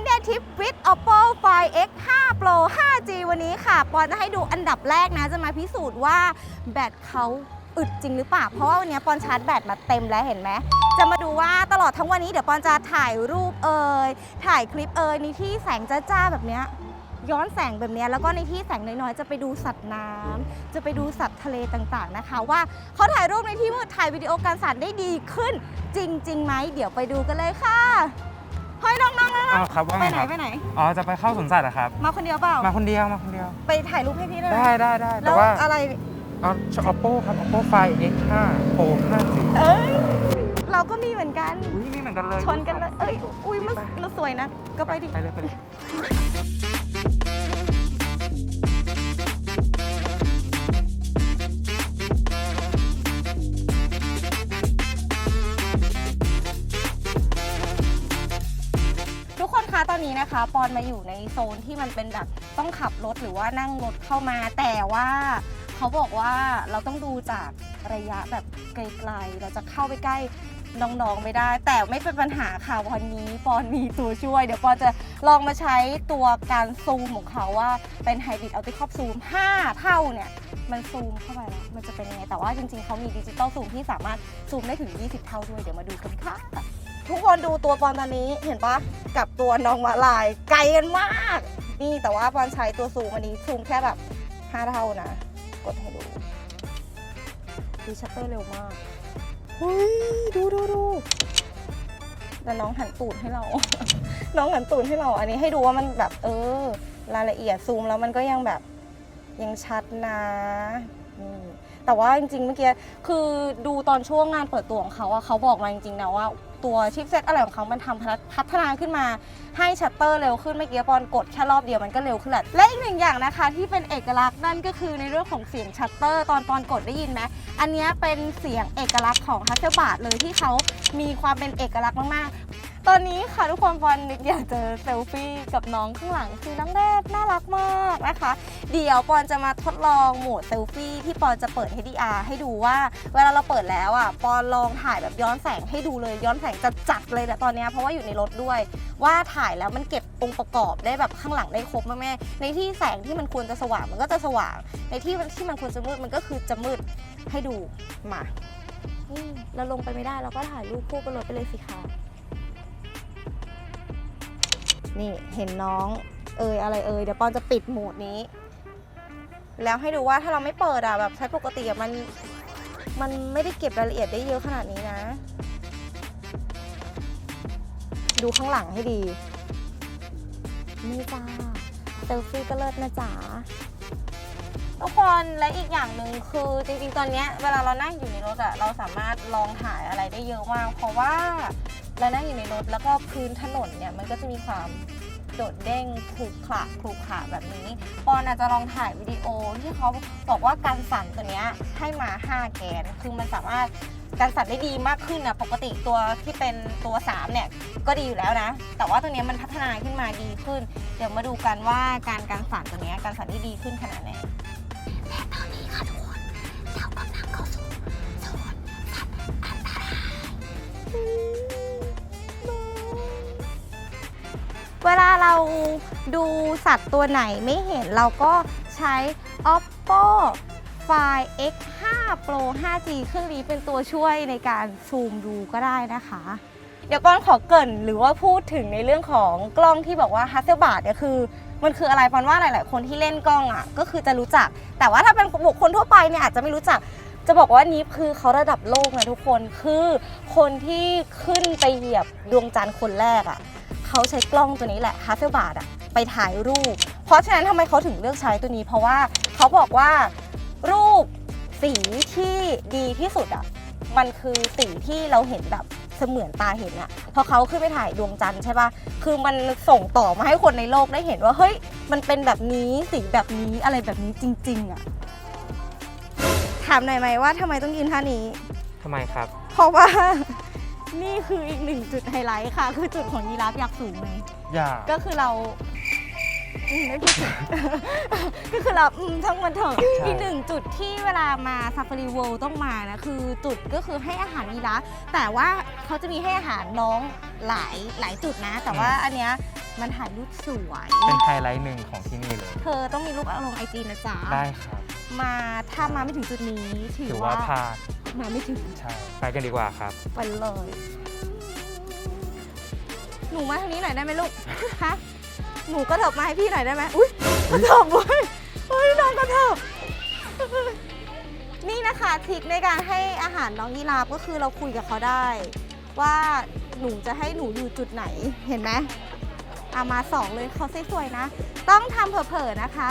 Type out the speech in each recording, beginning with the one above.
One Day Trip with Oppo Find X 5 Pro 5G วันนี้ค่ะ ปอนจะให้ดูอันดับแรกนะ จะมาพิสูจน์ว่าแบตเขาอึดจริงหรือเปล่า เพราะว่าวันนี้ปอนชาร์จแบตมาเต็มแล้วเห็นไหม จะมาดูว่าตลอดทั้งวันนี้เดี๋ยวปอนจะถ่ายรูปเอ่ย ถ่ายคลิปเอ่ยในที่แสงจ้าๆแบบเนี้ยย้อนแสงแบบนี้แล้วก็ในที่แสงน้อยๆ จะไปดูสัตว์น้ำจะไปดูสัตว์ทะเลต่างๆนะคะ ว่าเขาถ่ายรูปในที่มืดถ่ายวิดีโอการสั่นได้ดีขึ้น จริงๆไหมเดี๋ยวไปดูกันเลยค่ะ เฮ้ยน้องๆน้องอ้าวครับว่าๆไปไงไหนครับไปไหน อ๋อจะไปเข้าสวนสัตว์เหรอครับ มาคนเดียวเปล่า มาคนเดียวมาคนเดียว ไปถ่ายรูปให้พี่ได้ไหมได้ได้ได้แล้แต่วว่าอะไร เอา oppo ครับ oppo find x5 pro 5g เอ้ย เราก็มีเหมือนกัน อุ้ยนี่เหมือนกันเลยชนกันเลย เอ้ย อุ้ยมันมันสวยนะ ก็ไปดิ ไปเลยไปเลย นะคะปอนมาอยู่ในโซนที่มันเป็นแบบต้องขับรถหรือว่านั่งรถเข้ามา แต่ว่าเขาบอกว่าเราต้องดูจากระยะแบบไกลๆ เราจะเข้าไปใกล้น้องๆไม่ได้ แต่ไม่เป็นปัญหาค่ะวันนี้ปอนมีตัวช่วย เดี๋ยวปอนจะลองมาใช้ตัวการซูมของเขาว่าเป็นไฮบริดอัลติคอซูม 5 เท่าเนี่ยมันซูมเข้าไปแล้วมันจะเป็นยังไง แต่ว่าจริงๆเขามีดิจิตอลซูมที่สามารถซูมได้ถึง 20 เท่าด้วย เดี๋ยวมาดูกันค่ะ ทุกคนดูตัวปอนตอนนี้เห็นปะ กับตัวน้องมาลายไกลกันมาก นี่แต่ว่าปอนใช้ตัวซูมอันนี้ซูมแค่แบบ 5 เท่านะ กดให้ดูดูชัตเตอร์เร็วมากเฮ้ยดูดูดูแต่น้องหันตูดให้เรา น้องหันตูดให้เรา อันนี้ให้ดูว่ามันแบบเออ รายละเอียดซูมแล้วมันก็ยังแบบยังชัดนะนี่แต่ว่าจริงๆเมื่อกี้คือดูตอนช่วงงานเปิดตัวของเขาอะเขาบอกมาจริงๆนะว่า ตัวชิปเซตอะไรของเขามันทำพัฒนาขึ้นมา ให้ชัตเตอร์เร็วขึ้นเมื่อกี้ปอนกดแค่รอบเดียวมันก็เร็วขึ้นแหละและอีกหนึ่งอย่างนะคะ ที่เป็นเอกลักษณ์นั่นก็คือในเรื่องของเสียงชัตเตอร์ตอนปอนกดได้ยินไหมอันนี้เป็นเสียงเอกลักษณ์ของฮัตเทอร์บาทเลยที่เขามีความเป็นเอกลักษณ์มากๆ ตอนนี้ค่ะทุกคนปอนนึกอยากจะเซลฟี่กับน้องข้างหลังคือน้องแดดน่ารักมากนะคะ เดี๋ยวปอนจะมาทดลองโหมดเซลฟี่ที่ปอนจะเปิด HDR ให้ดูว่า เวลาเราเปิดแล้วอะปอนลองถ่ายแบบย้อนแสงให้ดูเลยย้อนแสงจะจัดเลยแหละตอนนี้เพราะว่าอยู่ในรถด้วย ว่าถ่ายแล้วมันเก็บองค์ประกอบได้แบบข้างหลังได้ครบมากแม่ในที่แสงที่มันควรจะสว่างมันก็จะสว่าง ในที่ที่มันควรจะมืดมันก็คือจะมืดให้ดูมาเราลงไปไม่ได้เราก็ถ่ายรูปคู่กับรถไปเลยสิคะ นี่เห็นน้องเอยอะไรเอยเดี๋ยวปอนจะปิดโหมดนี้ แล้วให้ดูว่าถ้าเราไม่เปิดอะแบบใช้ปกติอะมันมันไม่ได้เก็บรายละเอียดได้เยอะขนาดนี้นะ ดูข้างหลังให้ดี นี่จ้าเซลฟี่ก็เลิศนะจ๊ะทุกคนและอีกอย่างหนึ่งคือจริงๆ ตอนนี้เวลาเรานั่งอยู่ในรถอะเราสามารถลองถ่ายอะไรได้เยอะมาก เพราะว่า เรานั่งอยู่ในรถแล้วก็พื้นถนนเนี่ยมันก็จะมีความโดดเด้งขรุขระขรุขระแบบนี้ปอนอาจจะลองถ่ายวิดีโอที่เขาบอกว่าการสั่นตัวเนี้ยให้มา 5 แกน คือมันสามารถการสั่นได้ดีมากขึ้นนะปกติตัวที่เป็นตัว 3 เนี่ย ก็ดีอยู่แล้วนะ แต่ว่าตัวเนี้ยมันพัฒนาขึ้นมาดีขึ้น เดี๋ยวมาดูกันว่าการการสั่นตัวเนี้ยการสั่นได้ดีขึ้นขนาดไหน วลาเราดูสัตว์ตัวไหนไม่เห็นเราก็ใช้ oppo find x 5 pro 5g เครื่องนี้เป็นตัวช่วยในการซูมดูก็ได้นะคะ เดี๋ยวป้อนขอเกินหรือว่าพูดถึงในเรื่องของกล้องที่บอกว่า h a s s e l b l a d เนี่ยคือ มันคืออะไรปอนว่าหลาย ๆ คนที่เล่นกล้องอะ ก็คือจะรู้จัก แต่ว่าถ้าเป็นบุคคลทั่วไปเนี่ยอาจจะไม่รู้จักจะบอกว่านี้คือเขาระดับโลกนะทุกคนคือคนที่ขึ้นไปเหยียบดวงจันทร์คนแรกอะ เขาใช้กล้องตัวนี้แหละ h a s s e l b l a d อะไปถ่ายรูป เพราะฉะนั้นทำไมเขาถึงเลือกใช้ตัวนี้ เพราะว่าเขาบอกว่ารูปสีที่ดีที่สุดอะมันคือสีที่เราเห็นแบบเสมือนตาเห็นอะพอเขาขึ้นไปถ่ายดวงจันทร์ใช่ปะคือมันส่งต่อมาให้คนในโลกได้เห็นว่าเฮ้ยมันเป็นแบบนี้สีแบบนี้อะไรแบบนี้จริง ๆอะถามหน่อยไหมว่าทำไมต้องยืนท่านี้ ทำไมครับ เพราะว่า นี่คืออีกหนึ่งจุดไฮไลท์ค่ะ คือจุดของยีราฟอยากสูงไงอย่าก็คือเราอืมไม่พูดถึง ก็คือเราอืมช่างมันเถอะใช่อีกหนึ่งจุดที่เวลามาซ a ฟ a รี o ว l d ต้องมานะ คือจุดก็คือให้อาหารยีราฟแต่ว่าเขาจะมีให้อาหารน้องหลายหลายจุดนะ แต่ว่าอันเนี้ยมันถ่ายรูปสวย เป็นไฮไลท์หนึ่งของที่นี่เลย เธอต้องมีรูปลงไอจีนะจ๊ะได้ครับ มาถ้ามาไม่ถึงจุดนี้ถืถืออว่าว่า พลาด มาไม่ถึงใช่ไปกันดีกว่าครับ ไปเลย หนูมาทางนี้หน่อยได้ไหมลูก ฮะ หนูก็เถิบมาให้พี่หน่อยได้ไหมอุ้ยกระเถิบเว้ยเฮ้ยน้องกระเถิบนี่นะคะทริคในการให้อาหารน้องยีราฟก็คือเราคุยกับเขาได้ ว่าหนูจะให้หนูอยู่จุดไหนเห็นไหมอามาสองเลยเขาสวยๆนะ ต้องทำเผลอๆนะคะ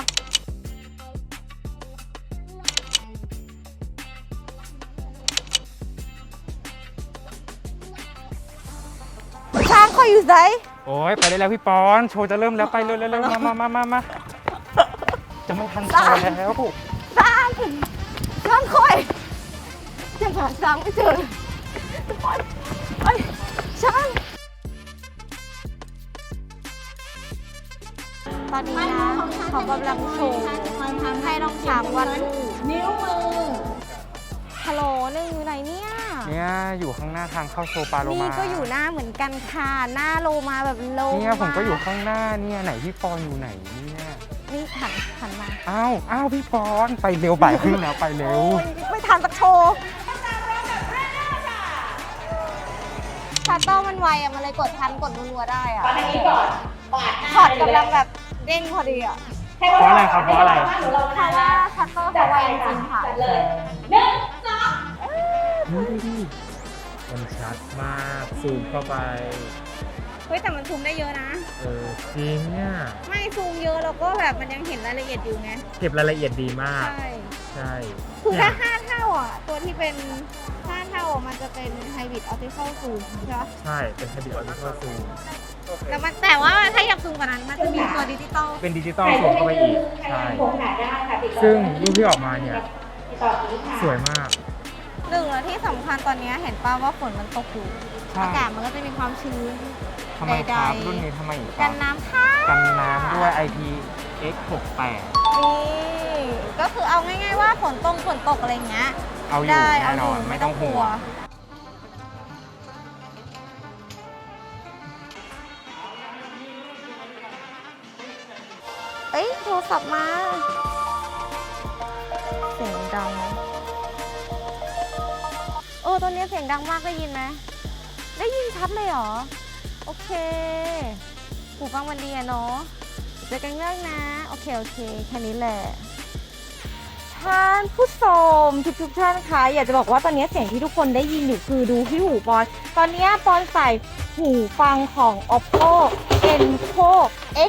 อยอยู่ไหนโอ้ยไปได้แล้วพี่ปอนโชว์จะเริ่มแล้วไปเร็วเร็วเร็วมามามามามาจะไม่ทันโชว์แล้วช้างช้างคอยยังหาช้างไม่เจอไอ้ยช้างตอนนี้นะเขากำลังโชว์ให้น้องช้างวัดรูปนิ้วมือฮัลโหลหนึ่งอยู่ไหนเนี่ย เนี่ยอยู่ข้างหน้าทางเข้าโชว์ปลาโลมานี่ก็อยู่หน้าเหมือนกันค่ะ หน้าโลมาแบบโลเนี่ยผมก็อยู่ข้างหน้าเนี่ยไหนพี่ปอนอยู่ไหนเนี่ยนี่หันหันมาอ้าวอ้าวพี่ปอนไปเร็วบ่ายครึ่งแล้วไปเร็ว โอ้ยไม่ทันสักโชว์ชาโต้มันไวอะมันเลยกดทันกดรัวๆได้อะตอนนี้ก่อนปาดหน้าพอดกำลังแบบเด้งพอดีอะให้เพราะอะไรครับเพราะอะไรหนูลองเพราะว่าชาโต้จัเขาดไวไปจริงๆค่ะ จัดเลยหนึ่งสองนี่ดูดิ มันชัดมากซูมเข้าไป เฮ้ยแต่มันซูมได้เยอะนะ เออจริงเนี่ยไม่ซูมเยอะแล้วก็แบบมันยังเห็นรายละเอียดอยู่ไง เก็บรายละเอียดดีมาก ใช่ ใช่คือเนี่ถ้ายห้าเท่าอะ ตัวที่เป็นห้าเท่าอะมันจะเป็นไฮบริดออปติคอลซูมใช่ปะใช่เป็นไฮบริดออติคอลซูมแล้วมันแต่ว่าถ้าอยากซูมกว่านั้นมันจะมีตัวดิจิตอลเป็นดิจิตอลซูมเข้าไปอีก ใช่ผมหนาได้ค่ะติดต่อซึ่งรูปที่ออกมาเนี่ยติดต่อนี้ค่ะสวยมาก หนึ่งแล้วที่สำคัญตอนนี้เห็นป่าว่าฝนมันตกอยู่ใช่อากาศมันก็จะมีความชื้น ทำไมครับใดๆรุ่นนี้ทำไมอีกคกัรันบน้ำค่ะกันน้ำด้วย IPX68 นี่ก็คือเอาง่ายๆว่าฝนตรงฝนตกอะไรเงี้ย เอาอยู่ได้แน่เอาอนอยู่นไม่ต้องห่วงเอ้ยโทรศัพท์มา นนี้เสียงดังมากได้ยินไหมได้ยินชัดเลยเหรอ โอเคหูฟังมันดีอะเนาะเจอกันเรื่องนะ โอเค โอเค แค่นี้แหละ ท่านผู้ชมทุกทุกท่านคะอยากจะบอกว่าตอนนี้เสียงที่ทุกคนได้ยินอยู่คือดูที่หูปอน ตอนนี้ปอนใส่หูฟังของ oppo enco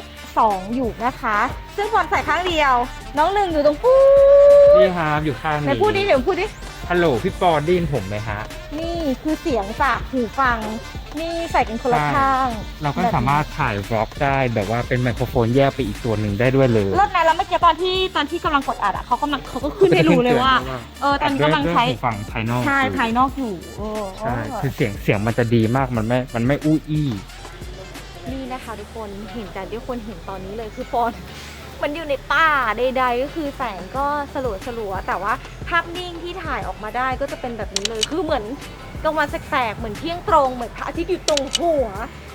x 2อยู่นะคะ ซึ่งปอนใส่ข้างเดียว น้องหนึ่งอยู่ตรงพูดนี่ครับอยู่ข้างไหนพูดดิเดี๋ยวพูดดิ ฮัลโหลพี่ปอนได้ยินผมไหมฮะ นี่คือเสียงจากหูฟัง นี่ใส่กันคนละใช่ ข้างเราก็สามารถถ่ายวล็อกได้แบบว่าเป็นไมโครโฟนแยกไปอีกตัวหนึ่งได้ด้วยเลยเลิศนะแล้วเมื่อกี้ตอนที่ตอนที่กำลังกดอัดอะเขากำลังเขาก็ขึ้นให้รู้เลยว่า เออตอนนี้กำลังใช้ด้วยหูฟังภายนอกใช่อยู่ภายนอกอยู่เออใช่คือเสียงเสียงมันจะดีมากมันไม่ มันไม่อู้อี้ นี่นะคะทุกคนเห็นแต่ที่คนเห็นตอนนี้เลยคือปอน มันอยู่ในป่าใดๆก็คือแสงก็สลัวสลัวๆแต่ว่าภาพนิ่งที่ถ่ายออกมาได้ก็จะเป็นแบบนี้เลย คือเหมือนกลางวันแสกๆเหมือนเที่ยงตรง เหมือนพระอาทิตย์อยู่ตรงหัว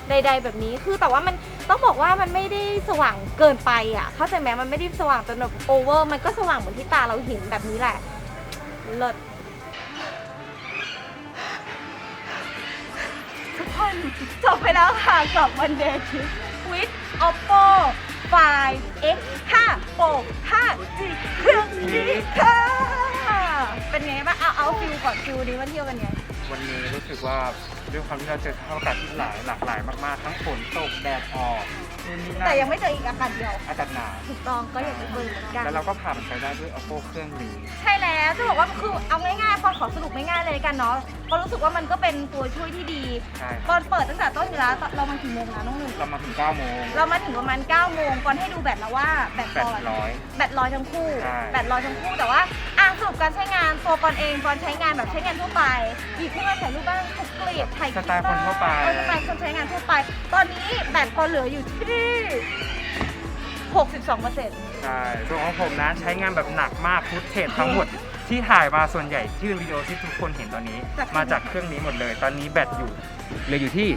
ใด ๆ แบบนี้ คือแต่ว่ามันต้องบอกว่ามันไม่ได้สว่างเกินไปอะ เข้าใจไหมมันไม่ได้สว่างจนแบบโอเวอร์ มันก็สว่างเหมือนที่ตาเราเห็นแบบนี้แหละ เลิศทุกคนจบไปแล้วค่ะกับวันเดย์ทิปวิด oppo 5 x 5 pro 5 g เครื่องนี้ค่ะ เป็นไงบ้างเอาเอาฟิลก่อนฟิลนี้มาเที่ยวกันไงวันนี้รู้สึกว่าด้วยความที่เราเจอสภาพอากาศที่หลายหลากหลายมากๆ ทั้งฝนตกแดดออกนู่นนี่นั่นแต่ยังไม่เจออีกอากาศเดียว อากาศหนาวถูกต้องก็อยากจะเจอเหมือนกัน แล้วเราก็ผ่านไปได้ด้วย oppo เครื่องนี้ใช่แล้วจะบอกว่าคือเอาง่ายๆพอขอสรุปง่ายๆเลยกันเนาะก็รู้สึกว่ามันก็เป็นตัวช่วยที่ดีใช่ตอนเปิดตั้งแต่ต้นอยู่แล้วเรามาถึงโมงนะน้องหนึ่งเรามาถึง9โมง เรามาถึงประมาณ9โมงก่อนให้ดูแบตแล้วว่าแบตแปพดอร้อยแบตลอยทั้งคู่ใช่แบตลอยทั้งคู่แต่ว่า อะสรุปการใช้งานตัวปอนเองปอนใช้งานแบบใช้งานทั่วไปหยิบขึ้นมาถ่ายรูปบ้างถ่ายคลิปถ่ายคสลิปไตล์คนบ้างทั่วไป เออสไตล์คนใช้งานทั่วไป ตอนนี้แบตพอเหลืออยู่ที่ 62เปอร์เซ็นต์ใช่ส่วนของผมนะใช้งานแบบหนักมากฟุตเทจทั้งหมดที่ถ่ายมาส่วนใหญ่ที่เป็นวิดีโอที่ทุกคนเห็นตอนนี้ มาจากเครื่องนี้หมดเลย ตอนนี้แบตอยู่เหลืออยู่ที่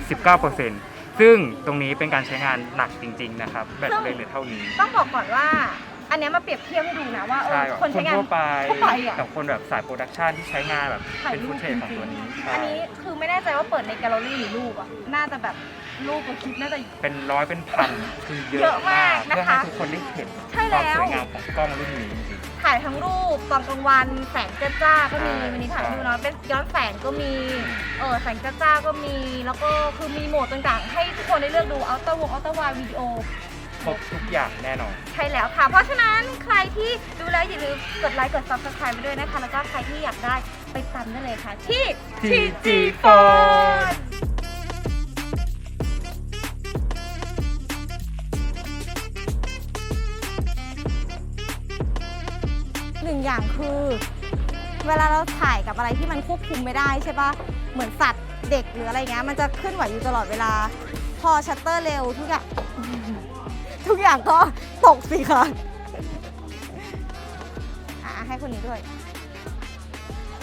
19%ซึ่งตรงนี้เป็นการใช้งานหนักจริง ๆ นะครับ แบตเลยเหลือเท่านี้ ต้องบอกก่อนว่า อันเนี้ยมาเปรียบเทียบให้ดูนะว่าเอใช่อแบบคนคใช้นงานทั่วไปทั่วไปอะกับคนแบบสายโปรดักชันที่ใช้งานแบบถ่ายเป็นรูฟุปตเทจของตัวนี้ใช่อันนี้คือไม่แน่ใจว่าเปิดในแกลเลอรี่หรือรูปอะ น่าจะแบบรูปกับคลิปน่าจะ เป็นร้อยเป็นพันคือเยเยอะอะมามากกนะคะเพื่อให้ทุกคนได้เห็นใช่ควาแล้มวสวยงามของกล้องรุ่นนี้จริง ถ่ายทั้งรูปตอนกลางวันแสงจ้าๆก็มีใช่วันนี้ถ่ายใช่ ดูเนาะเป็นย้อนแสงก็มีเออแสงจ้าๆก็มี แล้วก็คือมีโหมดต่างๆ ให้ทุกคนได้เลือกดูอัลต้าวงอัลต้าวายวิดีโอ ครบทุกอย่างแน่นอน ใช่แล้วค่ะ เพราะฉะนั้นใครที่ดูแล้วอย่าลืมกดไลค์กด subscribe ไปด้วยนะคะ แล้วก็ใครที่อยากได้ไปตามได้เลยค่ะ ที่ TG Phone หนึ่งอย่างคือ เวลาเราถ่ายกับอะไรที่มันควบคุมไม่ได้ใช่ปะเหมือนสัตว์เด็กหรืออะไรเงี้ยมันจะเคลื่อนไหวอยู่ตลอดเวลา พอชัตเตอร์เร็วทุกอย่าง ทุกอย่างก็ตกสิคะอะให้คนนี้ด้วย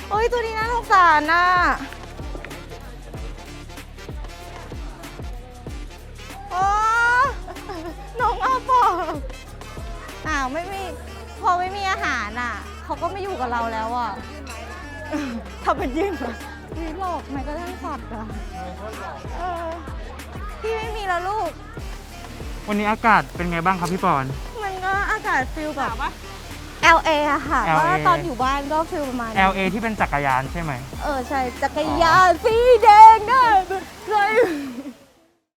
โอ้ยตัวนี้น่าสงสารน่ะโอ้น้องอาปอกอ้าวไม่มีพอไม่มีอาหารอะ เขาก็ไม่อยู่กับเราแล้วอะทำเป็นยื่นมาวิหลอกแม้กระทั่งสัตว์อะเออพี่ไม่มีแล้วลูก วันนี้อากาศเป็นไงบ้างครับพี่ปอน มันก็อากาศฟิลแบบ LA อะค่ะ LA ว่าตอนอยู่บ้านก็ฟิลประมาณนี้ LA ที่เป็นจักรยานใช่ไหม เออใช่ จักรยานสีแดงนะเลย